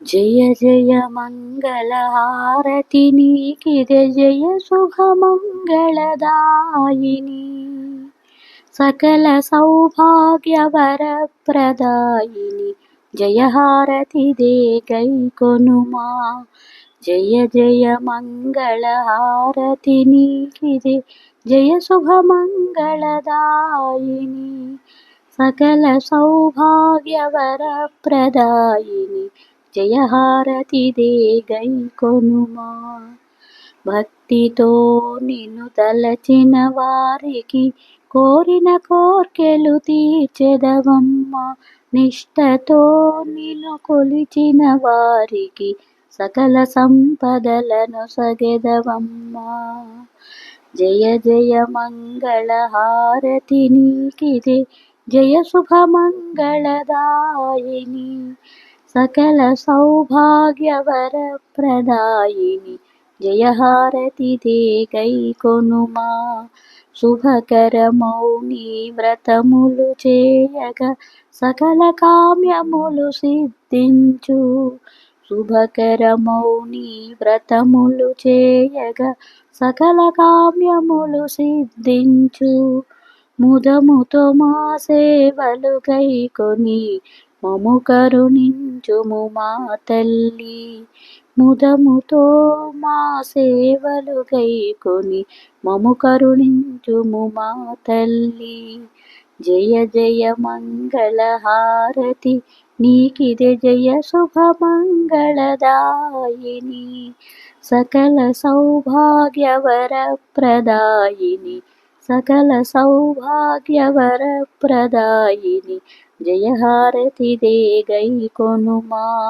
జయ జయ మంగళహారతి నీకిదే జయ శుభమంగళదాయిని సకల సౌభాగ్యవరప్రదాయిని జయహారతి దే గై కొనుమా జయ జయ మంగళహారతి నీకిదే జయ శుభమంగళదాయిని సకల సౌభాగ్యవరప్రదాయిని జయహారతి దే కొనుమా. భక్తితో నిన్ను తలచిన వారికి కోరిన కోర్కెలు తీర్చెదవమ్మా. నిష్టతో నిన్ను కొలిచిన వారికి సకల సంపదలను సగెదవమ్మా. జయ జయ మంగళహారతి నీకిదే జయ శుభ మంగళదాయిని. సకల సౌభాగ్యవరప్రదాయిని. జయహారతి దే కొనుమా. కొనుమా శుభకరమౌని వ్రతములు చేయగ సకల కామ్యములు సిద్ధించు. శుభకరమౌని వ్రతములు చేయగ సకల కామ్యములు సిద్ధించు. ముదముతో మా సేవలు గైకొని మము కరుణించుము మా తల్లి ముదముతో మా సేవలు గైకొని మము కరుణించుము మా తల్లి. జయ జయ మంగళహారతి నీకిదే జయ శుభమంగళదాయిని సకల సౌభాగ్యవరప్రదాయిని సకల సౌభాగ్యవరప్రదాయిని. జయహారతి దే గై కొనుమా.